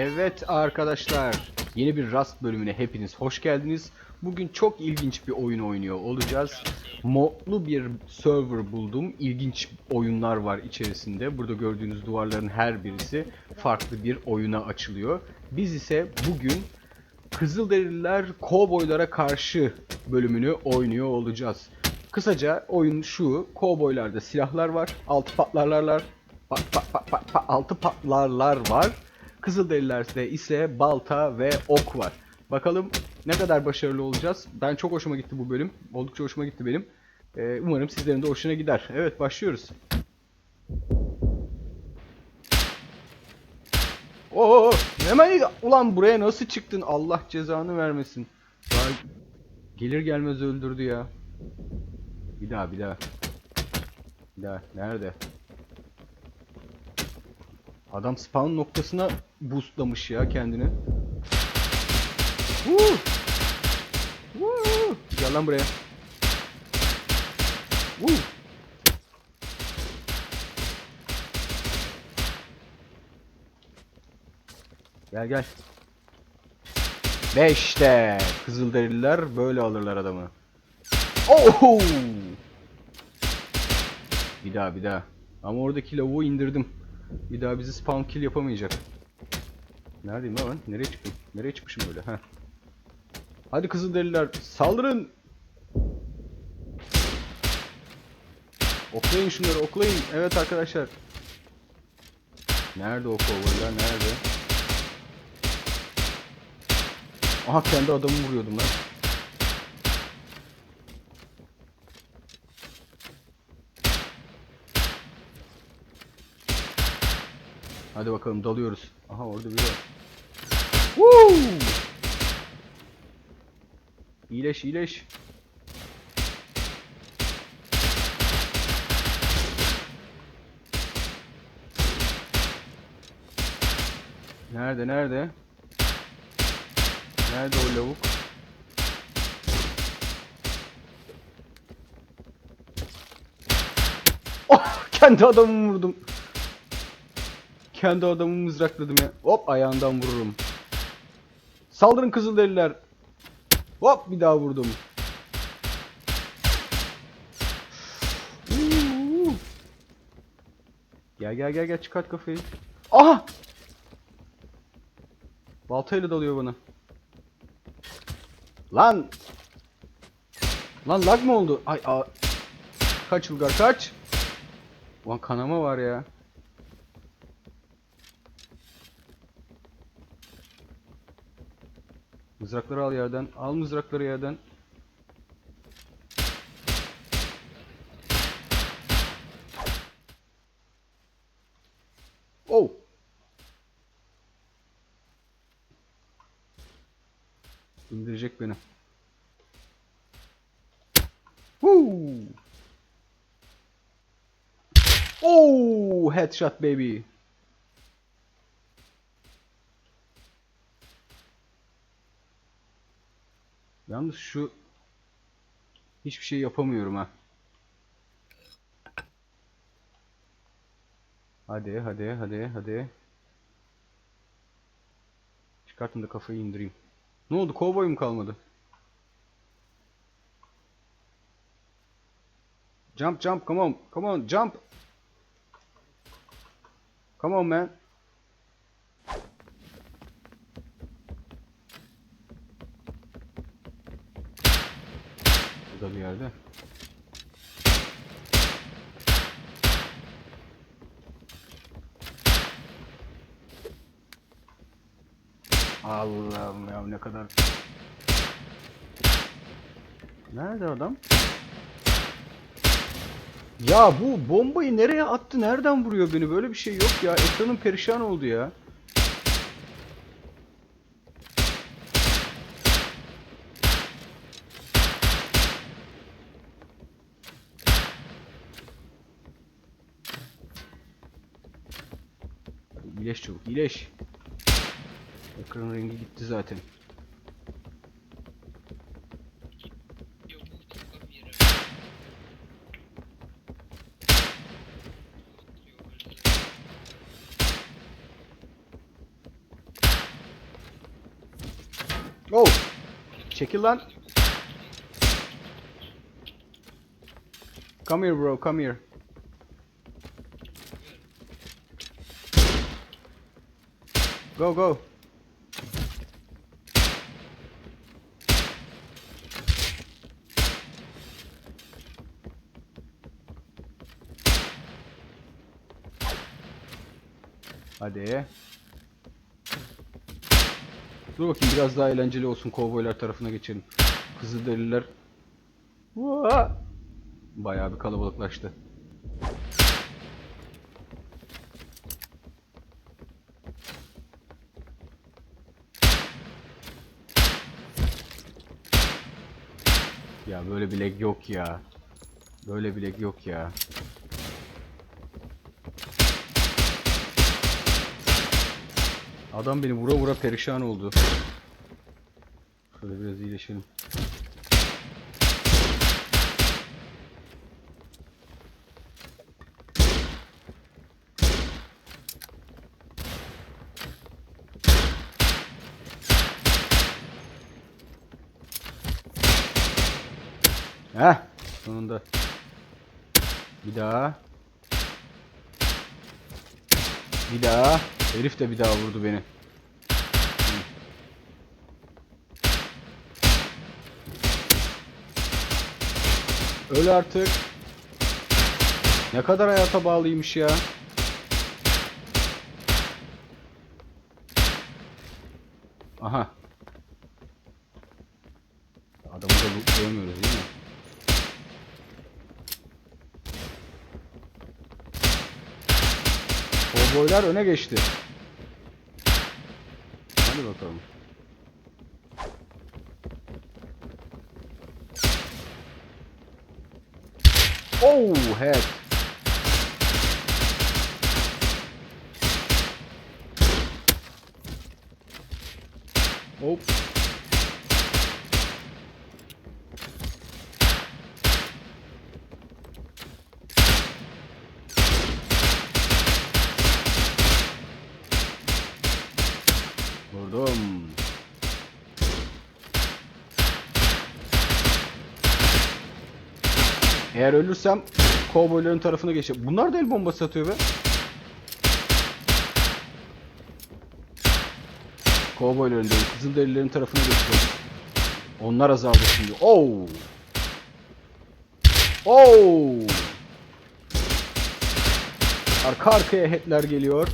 Evet arkadaşlar, yeni bir Rust bölümüne hepiniz hoş geldiniz. Bugün çok ilginç bir oyun oynuyor olacağız. Modlu bir server buldum. İlginç oyunlar var içerisinde. Burada gördüğünüz duvarların her birisi farklı bir oyuna açılıyor. Biz ise bugün Kızılderililer kovboylara karşı bölümünü oynuyor olacağız. Kısaca oyun şu, kovboylarda silahlar var, altı patlarlar, pa, pa, pa, pa, pa- altı patlarlar var. Kızılderililerde ise balta ve ok var. Bakalım ne kadar başarılı olacağız. Ben çok hoşuma gitti bu bölüm. Oldukça hoşuma gitti benim. Ee, umarım sizlerin de hoşuna gider. Evet başlıyoruz. Oo, hemen ulan buraya nasıl çıktın? Allah cezanı vermesin. Daha gelir gelmez öldürdü ya. Bir daha, bir daha. Bir daha. Nerede? Adam spawn noktasına boostlamış ya kendini. Woo! Woo! Gel lan buraya. Woo! Gel gel. Beşte. Kızılderililer böyle alırlar adamı. Oh! Bir daha bir daha. Ama oradaki lavuğu indirdim. Bir daha bizi spawn kill yapamayacak. Neredeyim lan? Nereye çıktım? Nereye çıkmışım öyle? Heh. Hadi Kızılderililer saldırın. Oklayın şunları oklayın. Evet arkadaşlar. Nerede o kovboylar? Nerede? Aha kendi adamımı vuruyordum lan. Hadi bakalım dalıyoruz. Aha orada biri var. Woo! İyileş iyileş. Nerede nerede? Nerede o lavuk? Oh! Kendi adamımı vurdum. Kendi adamımı mızrakladım ya. Hop ayağından vururum. Saldırın Kızılderililer. Hop bir daha vurdum. Gel gel gel gel çıkart kafayı. Aha! Baltayla dalıyor bana. Lan! Lan lag mı oldu? Ay a Kaç Ulgar kaç! Ulan kanama var ya. Mızrakları al yerden. Al mızrakları yerden. Oh! İndirecek beni. Woo! Oh! Headshot baby. Yalnız şu hiçbir şey yapamıyorum ha. Hadi hadi hadi hadi. Çıkartın da kafayı indireyim. Ne oldu? Kovboy mu kalmadı? Jump jump come on. Come on jump. Come on man. Burada bir yerde. Allah'ım ya ne kadar... Nerede adam? Ya bu bombayı nereye attı? Nereden vuruyor beni? Böyle bir şey yok ya. Ekranım perişan oldu ya. Hadi iyileş. Ekranın rengi gitti zaten. Oh! Çekil lan. Come here bro, come here. Go go. Hadi. Dur bakayım biraz daha eğlenceli olsun. Kovboylar tarafına geçelim. Kızılderililer. Bayağı bir kalabalıklaştı. Böyle bir leg yok ya. Böyle bir leg yok ya. Adam beni vura vura perişan oldu. Şöyle biraz iyileşelim. Heh, sonunda. Bir daha. Bir daha. Herif de bir daha vurdu beni. Öl artık. Ne kadar hayata bağlıymış ya. Aha. Adamı da lootlayamıyoruz değil mi? Kovboylar öne geçti. Hadi bakalım. Oh, head. Hop. Vurdum. Eğer ölürsem kovboyların tarafına geçeceğim. Bunlar da el bombası atıyor be. Kovboyların değil, Kızılderililerin tarafına geçiyorum. Onlar azaldı şimdi. Oh! Oh! Arka arkaya headler geliyor.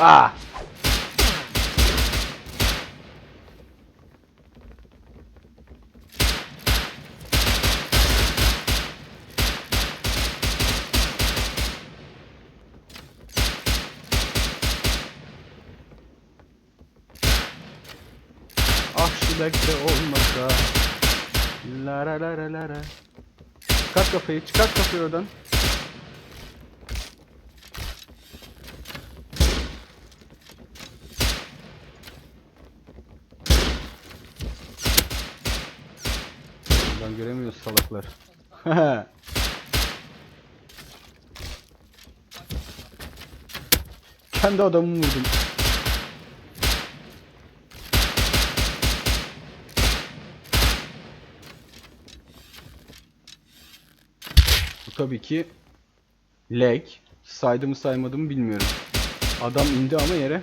Ah! Ah şu bekle olmasa La la la la la la Çıkart kafayı, çıkart kafayı oradan. Buradan göremiyoruz salaklar. Kendi adamımı vurdum. Bu tabii ki lag. Saydı mı saymadı mı bilmiyorum. Adam indi ama yere.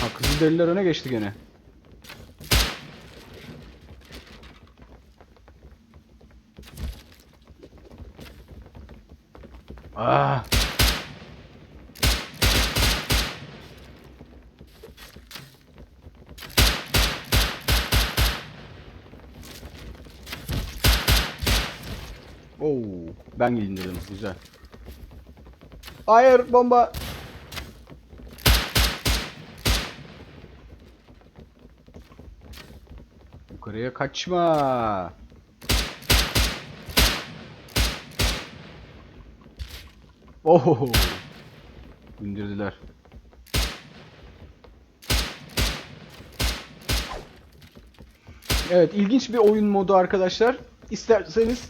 Ha Kızılderililer öne geçti gene. Ah. Oo, ben indirdim. Güzel. Hayır bomba. Yukarıya kaçma. Oho. İndirdiler. Evet ilginç bir oyun modu arkadaşlar. İsterseniz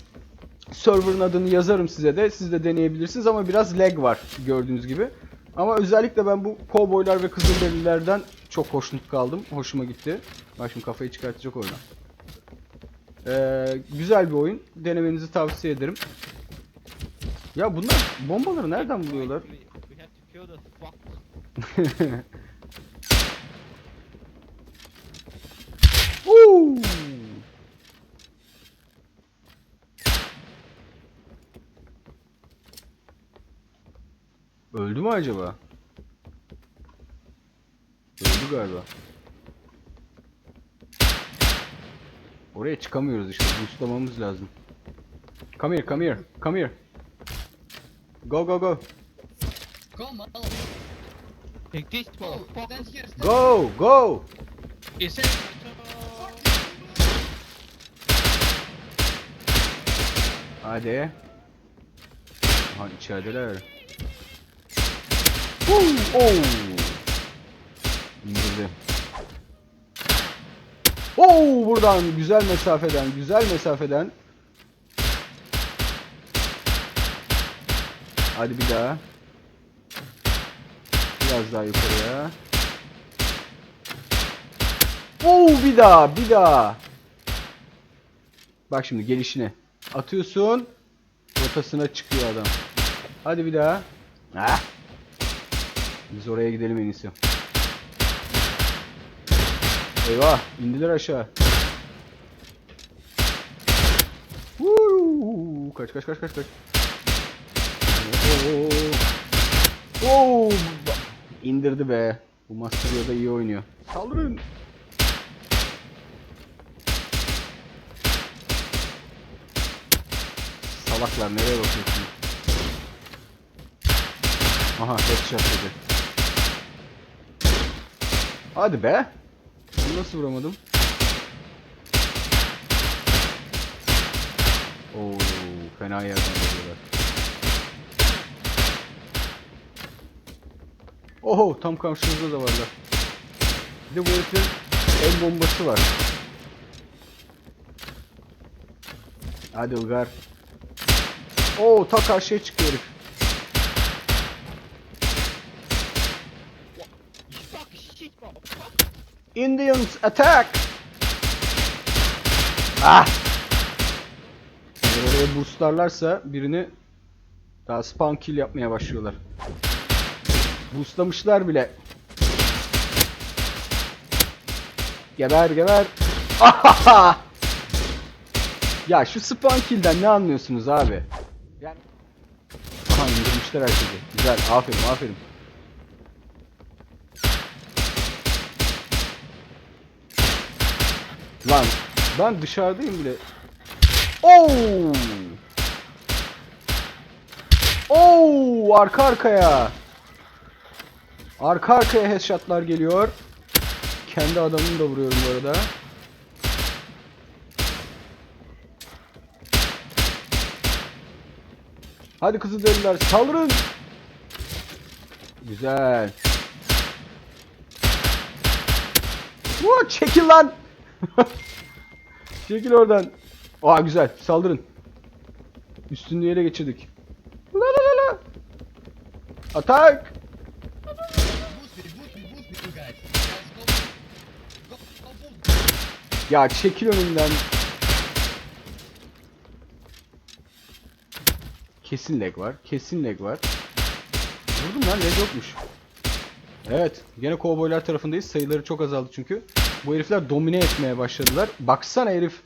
server'ın adını yazarım size de. Siz de deneyebilirsiniz ama biraz lag var gördüğünüz gibi. Ama özellikle ben bu kovboylar ve kızılderililerden çok hoşnut kaldım. Hoşuma gitti. Bak şimdi kafayı çıkartacak oyuna. Ee, güzel bir oyun. Denemenizi tavsiye ederim. Ya bunlar bombaları nereden buluyorlar? Öldü mü acaba? Öldü galiba. Oraya çıkamıyoruz işte. Boostlamamız lazım. Come here, come here, come here. Go, go, go. Oh, motherfucker. stand here. Stand Go, go. Is it? Hadi. Aha içerideler. Woo! Oh! İndirdi. Oo buradan güzel mesafeden, güzel mesafeden. Hadi bir daha. Biraz daha yukarıya. Oo bir daha, bir daha. Bak şimdi gelişine. Atıyorsun. Rotasına çıkıyor adam. Hadi bir daha. Ah. Biz oraya gidelim en iyisi. Eyvah, indiler aşağı. Woo! Kaç kaç kaç kaç kaç. Oo! İndirdi be. Bu Master Yoda iyi oynuyor. Saldırın. Salaklar nereye bakıyorsunuz? Aha headshot dedi. Hadi be. Bunu nasıl vuramadım? Oo, fena yerden Oho tam karşımızda da varlar. Bir de bu heriflerin el bombası var. Hadi Ilgar. Oo ta karşıya çıktı herif. Indians attack! Ah! Eğer oraya boostlarlarsa birini daha spawn kill yapmaya başlıyorlar. Boostlamışlar bile. Geber geber. Ahaha! ya şu spawn kill'den ne anlıyorsunuz abi? Yani... Aha indirmişler herkesi. Güzel. Aferin aferin. Lan ben dışarıdayım bile. Oo! Oo! Arka arkaya. Arka arkaya headshotlar geliyor. Kendi adamımı da vuruyorum bu arada. Hadi Kızılderililer saldırın. Güzel. Vuu çekil lan. çekil oradan. Aa güzel saldırın. Üstünlüğü ele geçirdik. La la la la. Atak. Ya çekil önümden. Kesin lag var. Kesin lag var. Vurdum lan lag yokmuş. Evet. Gene kovboylar tarafındayız. Sayıları çok azaldı çünkü. Bu herifler domine etmeye başladılar. Baksana herif.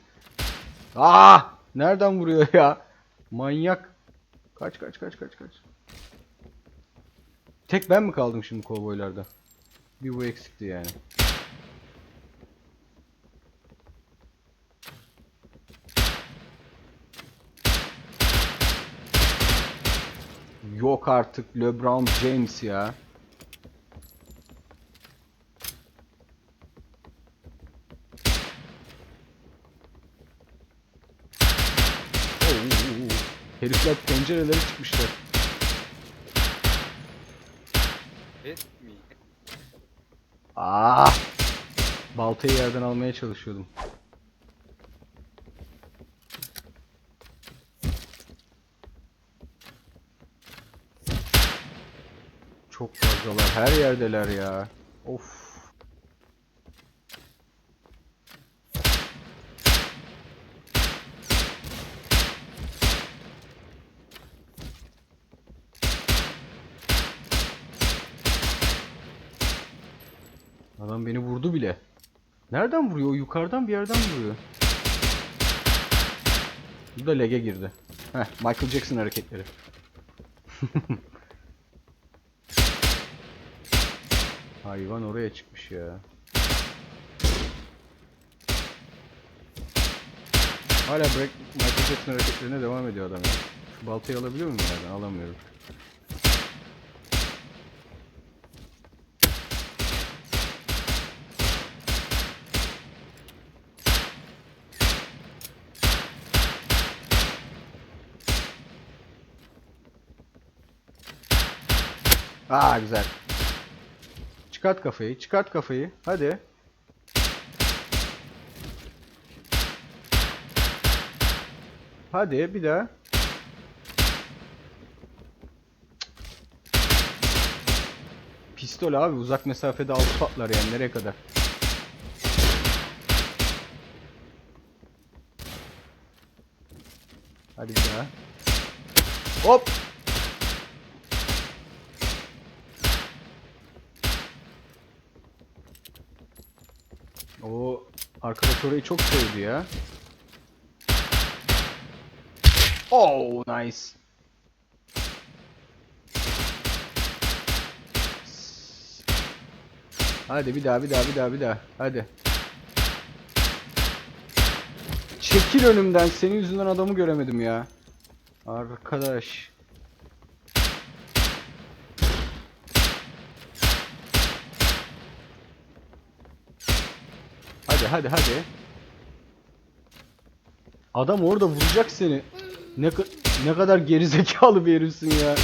Aa! Nereden vuruyor ya? Manyak. Kaç kaç kaç kaç kaç. Tek ben mi kaldım şimdi kovboylarda? Bir bu eksikti yani. Yok artık LeBron James ya. Herifler pencerelere çıkmışlar. Ah! Baltayı yerden almaya çalışıyordum. Çok fazlalar her yerdeler ya. Of. Adam beni vurdu bile. Nereden vuruyor? O yukarıdan bir yerden vuruyor. Bu da lege girdi. Heh, Michael Jackson hareketleri. Hayvan oraya çıkmış ya. Hala break Michael Jackson hareketlerine devam ediyor adam ya. Şu baltayı alabiliyor muyum yerden? Alamıyorum. Aa güzel. Çıkart kafayı, çıkart kafayı. Hadi. Hadi bir daha. Pistol abi uzak mesafede altı patlar yani nereye kadar? Hadi bir daha. Hop! O arkadaş orayı çok sevdi ya. Oh nice. Hadi bir daha bir daha bir daha bir daha. Hadi. Çekil önümden. Senin yüzünden adamı göremedim ya. Arkadaş. Hadi hadi hadi. Adam orada vuracak seni. Ne ne kadar gerizekalı bir herifsin ya.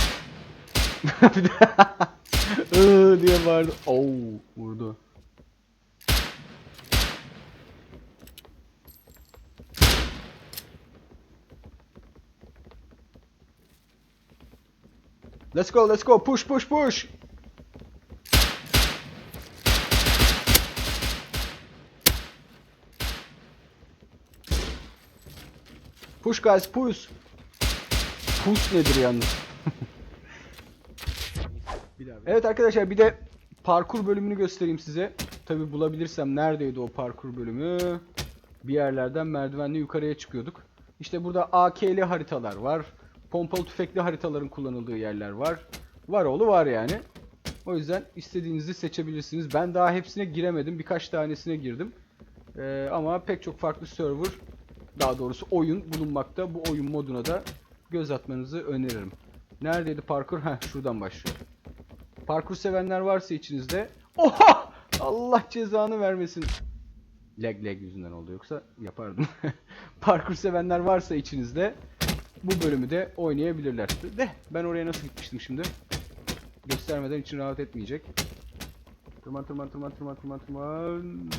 bir de "Iı" diye bağırdı. Oo, vurdu. Let's go, let's go. Push, push, push. Push guys, push. Push nedir yalnız? evet arkadaşlar bir de parkur bölümünü göstereyim size. Tabi bulabilirsem neredeydi o parkur bölümü? Bir yerlerden merdivenle yukarıya çıkıyorduk. İşte burada AK'li haritalar var. Pompalı tüfekli haritaların kullanıldığı yerler var. Var oğlu var yani. O yüzden istediğinizi seçebilirsiniz. Ben daha hepsine giremedim. Birkaç tanesine girdim. Ee, ama pek çok farklı server daha doğrusu oyun bulunmakta. Bu oyun moduna da göz atmanızı öneririm. Neredeydi parkur? Heh şuradan başlıyor. Parkur sevenler varsa içinizde Oha! Allah cezanı vermesin. Lag lag yüzünden oldu yoksa yapardım. parkur sevenler varsa içinizde bu bölümü de oynayabilirler. De ben oraya nasıl gitmiştim şimdi? Göstermeden için rahat etmeyecek. Tırman tırman tırman tırman tırman tırman.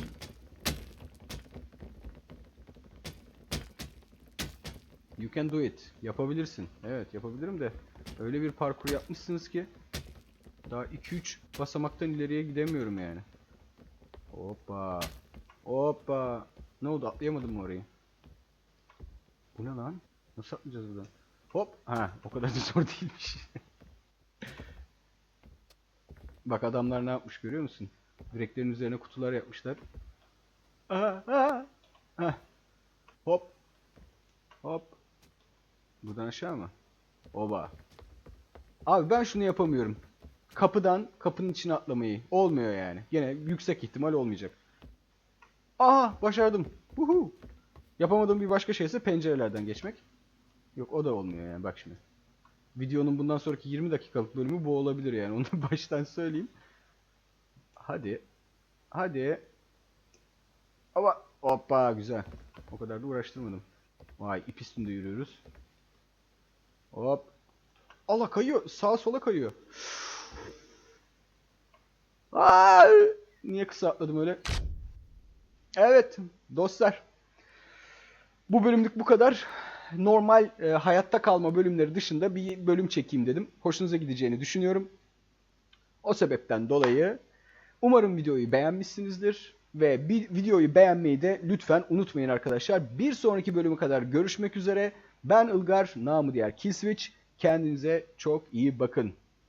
You can do it. Yapabilirsin. Evet yapabilirim de. Öyle bir parkur yapmışsınız ki. Daha 2-3 basamaktan ileriye gidemiyorum yani. Hoppa. Hoppa. Ne oldu atlayamadım mı orayı? Bu ne lan? Nasıl atlayacağız buradan? Hop. Ha o kadar da zor değilmiş. Bak adamlar ne yapmış görüyor musun? Direklerin üzerine kutular yapmışlar. Aha, aha. Hop. Hop. Buradan aşağı mı? Oba. Abi ben şunu yapamıyorum. Kapıdan kapının içine atlamayı. Olmuyor yani. Yine yüksek ihtimal olmayacak. Aha başardım. Uhu. Yapamadığım bir başka şey ise pencerelerden geçmek. Yok o da olmuyor yani bak şimdi. Videonun bundan sonraki 20 dakikalık bölümü bu olabilir yani. Onu baştan söyleyeyim. Hadi. Hadi. Ama hoppa güzel. O kadar da uğraştırmadım. Vay ip üstünde yürüyoruz. Hop. Allah kayıyor. Sağa sola kayıyor. Aa, niye kısa atladım öyle? Evet dostlar. Bu bölümlük bu kadar. Normal e, hayatta kalma bölümleri dışında bir bölüm çekeyim dedim. Hoşunuza gideceğini düşünüyorum. O sebepten dolayı umarım videoyu beğenmişsinizdir ve bir videoyu beğenmeyi de lütfen unutmayın arkadaşlar. Bir sonraki bölüme kadar görüşmek üzere. Ben Ilgar, namı diğer Killswitch. Kendinize çok iyi bakın.